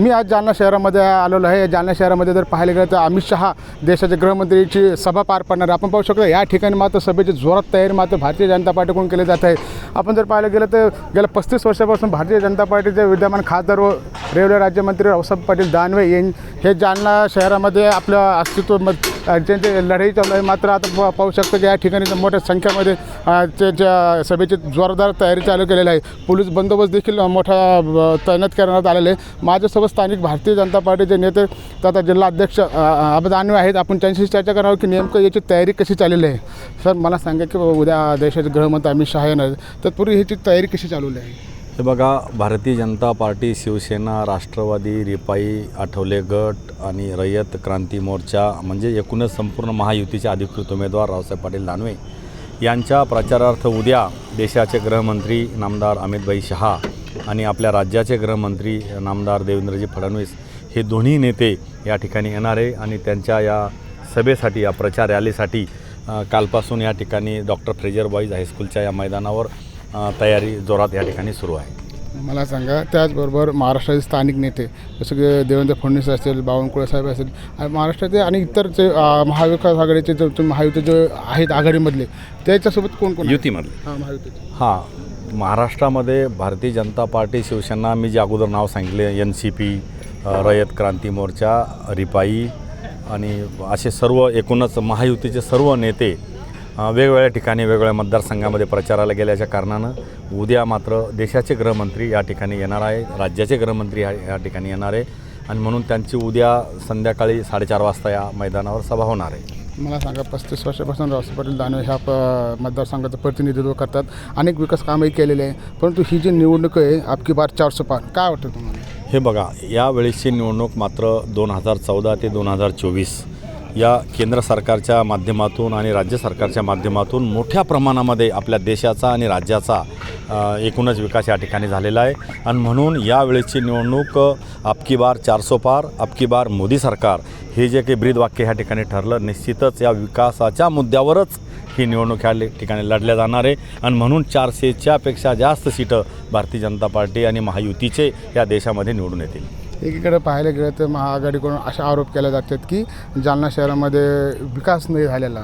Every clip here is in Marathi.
मी आज जालना शहरामध्ये आलेलो आहे. या जालना शहरामध्ये जर पाहायला गेलं तर अमित शहा देशाचे गृहमंत्रीची सभा पार पडणार आपण पाहू शकतो या ठिकाणी मात्र सभेची जोरात तयारी मात्र भारतीय जनता पार्टीकडून केली जात आहे. आपण जर पाहायला गेलं तर गेल्या पस्तीस वर्षापासून भारतीय जनता पार्टीचे विद्यमान खासदार व रेल्वे राज्यमंत्री रावसाहेब पाटील दानवे यां हे जालना शहरामध्ये आपलं अस्तित्व मत त्यांची लढाई चालू आहे मात्र आता पाहू शकतो की या ठिकाणी मोठ्या संख्येमध्ये त्यांच्या सभेची जोरदार तयारी चालू केलेली आहे. पोलीस बंदोबस्त देखील मोठा तैनात करण्यात आलेला आहे. माझ्यासोबत स्थानिक भारतीय जनता पार्टीचे नेते तथा जिल्हा अध्यक्ष अबा दानवे आहेत. आपण त्यांच्याशी चर्चा करावं की नेमकं याची तयारी कशी चाललेली आहे? सर मला सांगा की उद्या देशाचे गृहमंत्री अमित शहा येणार. तत्पूर्वी ह्याची तयारी कशी चालवली आहे? हे बघा भारतीय जनता पार्टी शिवसेना राष्ट्रवादी रिपाई आठवले गट आणि रयत क्रांती मोर्चा म्हणजे एकूणच संपूर्ण महायुतीचे अधिकृत उमेदवार रावसाहेब पाटील दानवे यांच्या प्रचारार्थ उद्या देशाचे गृहमंत्री नामदार अमितभाई शहा आणि आपल्या राज्याचे गृहमंत्री नामदार देवेंद्रजी फडणवीस हे दोन्ही नेते या ठिकाणी येणार आहे आणि त्यांच्या या सभेसाठी या प्रचार रॅलीसाठी कालपासून या ठिकाणी डॉक्टर फ्रेजर बॉईज हायस्कूलच्या या मैदानावर तयारी जोरात या ठिकाणी सुरू आहे. मला सांगा त्याचबरोबर महाराष्ट्राचे स्थानिक नेते जसं की देवेंद्र फडणवीस असतील बावनकुळे साहेब असतील आणि महाराष्ट्राचे आणि इतर जे महाविकास आघाडीचे जे महायुती जे आहेत आघाडीमधले त्याच्यासोबत कोण कोण? युतीमधले. हां महायुतीचे. हां महाराष्ट्रामध्ये भारतीय जनता पार्टी शिवसेना मी जे अगोदर नाव सांगितले N C P Rayat Kranti Morcha RPI आणि असे सर्व एकूणच महायुतीचे सर्व नेते वेगवेगळ्या ठिकाणी वेगवेगळ्या मतदारसंघामध्ये प्रचाराला गेल्याच्या कारणानं उद्या मात्र देशाचे गृहमंत्री या ठिकाणी येणार आहे राज्याचे गृहमंत्री या ठिकाणी येणार आहे. आणि म्हणून त्यांची उद्या संध्याकाळी साडेचार वाजता या मैदानावर सभा होणार आहे. मला सांगा पस्तीस वर्षापासून रावसाहेब पाटील दानवे ह्या प मतदारसंघाचं प्रतिनिधित्व करतात. अनेक विकास कामही केलेले आहे. परंतु ही जी निवडणूक आहे आपकी बार चारशे पार काय वाटतं तुम्हाला? हे बघा यावेळेसची निवडणूक मात्र दोन हजार चौदा ते दोन हजार चोवीस या केंद्र सरकारच्या माध्यमातून आणि राज्य सरकारच्या माध्यमातून मोठ्या प्रमाणामध्ये आपल्या देशाचा आणि राज्याचा एकूणच विकास या ठिकाणी झालेला आहे. आणि म्हणून यावेळेची निवडणूक अबकी बार चारसो पार अबकी बार मोदी सरकार हे जे काही ब्रीदवाक्य ह्या ठिकाणी ठरलं निश्चितच या विकासाच्या मुद्द्यावरच ही निवडणूक ह्या ठिकाणी लढल्या जाणार आहे. आणि म्हणून चारशेच्यापेक्षा जास्त सीटं भारतीय जनता पार्टी आणि महायुतीचे या देशामध्ये निवडून येतील. एकीकडे पाहायला गेलं तर महाआघाडीकडून असे आरोप केले जातात की जालना शहरामध्ये विकास नाही झालेला.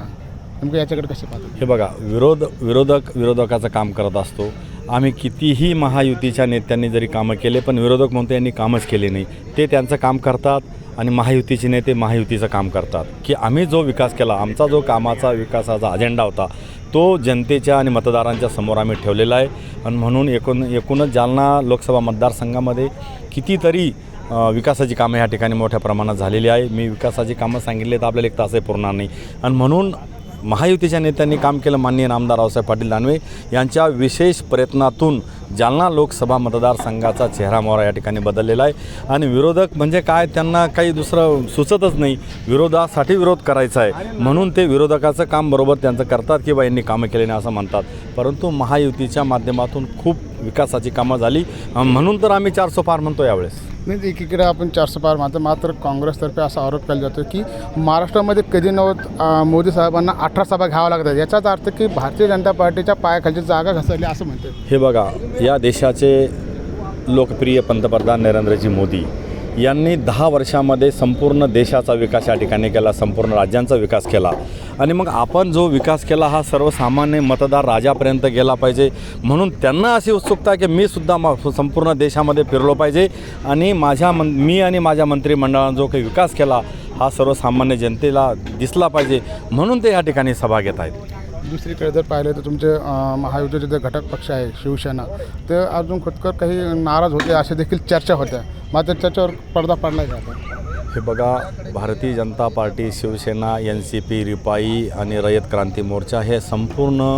नेमकं याच्याकडे कसे पाहतो? हे बघा विरोध विरोधक विरोधकाचं काम करत असतो. आम्ही कितीही महायुतीच्या नेत्यांनी जरी कामं केले पण विरोधक म्हणतो यांनी कामच केले नाही. ते त्यांचं काम करतात आणि महायुतीचे नेते महायुतीचं काम करतात. की आम्ही जो विकास केला आमचा जो कामाचा विकासाचा अजेंडा होता तो जनतेच्या आणि मतदारांच्या समोर आम्ही ठेवलेला आहे. आणि म्हणून एकूण एकूणच जालना लोकसभा मतदारसंघामध्ये कितीतरी विकासाची कामं ह्या ठिकाणी मोठ्या प्रमाणात झालेली आहे. मी विकासाची कामं सांगितले तर आपल्याला एक तासही पुरणार नाही. आणि म्हणून महायुतीच्या नेत्यांनी काम केलं माननीय नामदार रावसाहेब पाटील दानवे यांच्या विशेष प्रयत्नातून जालना लोकसभा मतदारसंघाचा चेहरा मोहरा या ठिकाणी बदललेला आहे. आणि विरोधक म्हणजे काय त्यांना काही दुसरं सुचतच नाही. विरोधासाठी विरोध करायचा आहे. म्हणून ते विरोधकाचं काम बरोबर त्यांचं करतात किंवा यांनी कामं केले नाही असं म्हणतात. परंतु महायुतीच्या माध्यमातून खूप विकासाची कामं झाली. म्हणून तर आम्ही चारसो पार म्हणतो यावेळेस. नाही एकीकडे आपण चारशे पार मानतो मात्र काँग्रेसतर्फे असा आरोप केला जातो की महाराष्ट्रामध्ये कधी नव्हत मोदी साहेबांना अठरा सभा घ्याव्या लागतात. याचाच अर्थ की भारतीय जनता पार्टीच्या पायाखालची जागा घसरली असं म्हणतात हे बघा या देशाचे लोकप्रिय पंतप्रधान नरेंद्रजी मोदी यांनी दहा वर्षामध्ये संपूर्ण देशाचा विकास या ठिकाणी केला संपूर्ण राज्यांचा विकास केला. आणि मग आपण जो विकास केला हा सर्वसामान्य मतदार राजापर्यंत गेला पाहिजे. म्हणून त्यांना अशी उत्सुकता की मी सुद्धा म संपूर्ण देशामध्ये फिरलो पाहिजे. आणि माझ्या मन मी आणि माझ्या मंत्रिमंडळानं जो काही विकास केला हा सर्वसामान्य जनतेला दिसला पाहिजे. म्हणून ते या ठिकाणी सभा घेत आहेत. दुसरीकडे जर पाहिलं तर तुमचे महायुतीचे जे घटक पक्ष आहे शिवसेना ते अर्जुन खोतकर काही नाराज होते असे देखील चर्चा होत्या. मात्र त्याच्यावर पडदा पडला जातो हे बघा Bharatiya Janata party Shivsena N C P RPI आणि रयत क्रांती मोर्चा हे संपूर्ण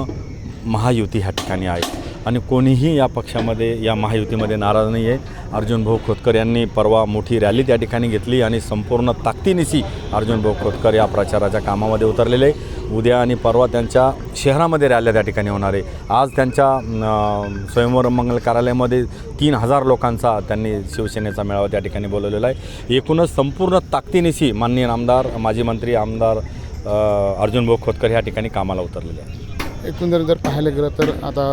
महायुती ह्या ठिकाणी आहे आणि कोणीही या पक्षामध्ये या महायुतीमध्ये नाराज नाही आहे. अर्जुन भाऊ खोतकर यांनी परवा मोठी रॅली त्या ठिकाणी घेतली आणि संपूर्ण ताकदीनिशी अर्जुन भाऊ खोतकर या प्रचाराच्या कामामध्ये उतरलेले आहे. उद्या आणि परवा त्यांच्या शहरामध्ये रॅल्या त्या ठिकाणी होणार आहे. आज त्यांच्या स्वयंवर मंगल कार्यालयामध्ये तीन हजार लोकांचा त्यांनी शिवसेनेचा मेळावा त्या ठिकाणी बोलवलेला आहे. एकूणच संपूर्ण ताकदीनिशी माननीय आमदार माजी मंत्री आमदार अर्जुन भाऊ खोतकर ह्या ठिकाणी कामाला उतरलेले आहे एकंदरीत जर पाहायला गेलं तर आता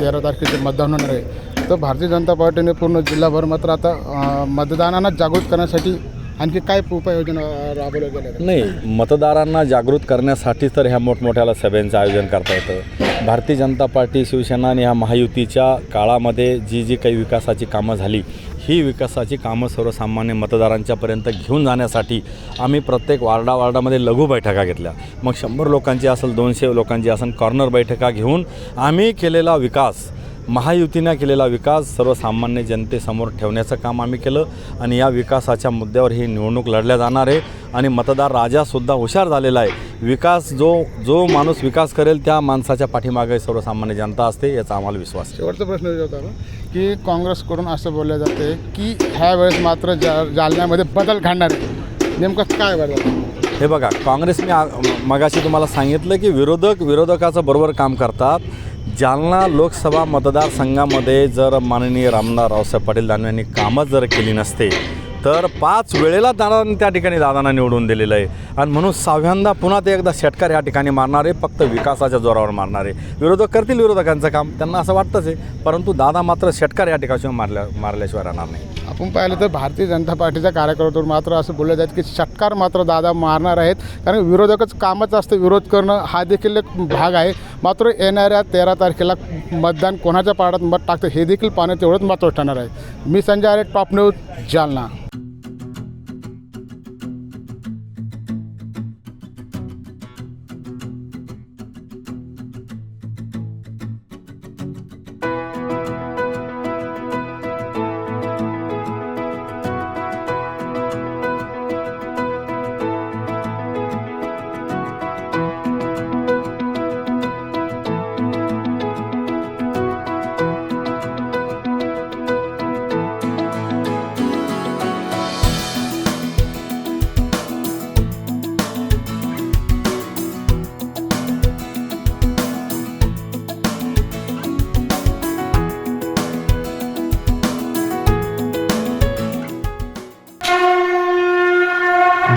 तेरा तारखेचे मतदान होणार आहे. तर भारतीय जनता पार्टीने पूर्ण जिल्हाभर मात्र आता मतदानांना जागृत करण्यासाठी आणखी काय उपाययोजना राबवल्या गेल्या? नाही मतदारांना जागृत करण्यासाठी तर ह्या मोठमोठ्याला सभेंचं आयोजन करता येतं. भारतीय जनता पार्टी शिवसेना आणि ह्या महायुतीच्या काळामध्ये जी जी काही विकासाची कामं झाली ही विकासाची कामं सर्वसामान्य मतदारांच्यापर्यंत घेऊन जाण्यासाठी आम्ही प्रत्येक वार्डा वार्डामध्ये लघु बैठका घेतल्या. मग शंभर लोकांची असेल दोनशे लोकांची असेल कॉर्नर बैठका घेऊन आम्ही केलेला विकास महायुतीनं केलेला विकास सर्वसामान्य जनतेसमोर ठेवण्याचं काम आम्ही केलं आणि या विकासाच्या मुद्द्यावर ही निवडणूक लढल्या जाणार आहे. आणि मतदार राजासुद्धा हुशार झालेला आहे. विकास जो जो माणूस विकास करेल त्या माणसाच्या पाठीमागे सर्वसामान्य जनता असते याचा आम्हाला विश्वास आहे. शेवटचा प्रश्न आपण की काँग्रेसकडून असं बोललं जाते की ह्या वेळेस मात्र जा जालन्यामध्ये बदल घडणार नेमकं काय बदल हे बघा काँग्रेस मी आ- मगाशी तुम्हाला सांगितलं की विरोधक विरोधकाचं बरोबर काम करतात. जालना लोकसभा मतदारसंघामध्ये जर माननीय रामदार रावसाहेब पाटील दानवे यांनी कामच जर केली नसते तर पाच वेळेला दादांनी त्या ठिकाणी दादांना निवडून दिलेलं आहे. आणि म्हणून सहाव्यांदा पुन्हा ते एकदा षटकार या ठिकाणी मारणारे फक्त विकासाच्या जोरावर मारणारे. विरोधक करतील विरोधकांचं काम त्यांना असं वाटतंच आहे परंतु दादा मात्र षटकार या ठिकाणी मारल्या मारल्याशिवाय राहणार नाही. आपण पाहिलं तर भारतीय जनता पार्टीच्या कार्यकर्त्यावर मात्र असं बोललं जात की षटकार मात्र दादा मारणार आहेत. कारण विरोधकच कामच असतं विरोध करणं हा देखील एक भाग आहे. मात्र येणाऱ्या तेरा तारखेला मतदान कोणाच्या पाडात मत टाकतं हे देखील पाहणं तेवढंच महत्त्वाचं ठरणार आहे. मी संजय आरे टॉप न्यूज जालना.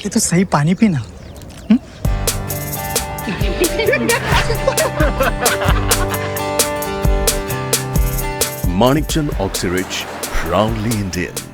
पहले तो सही पानी पीना Manikchand Oxyrich, proudly Indian.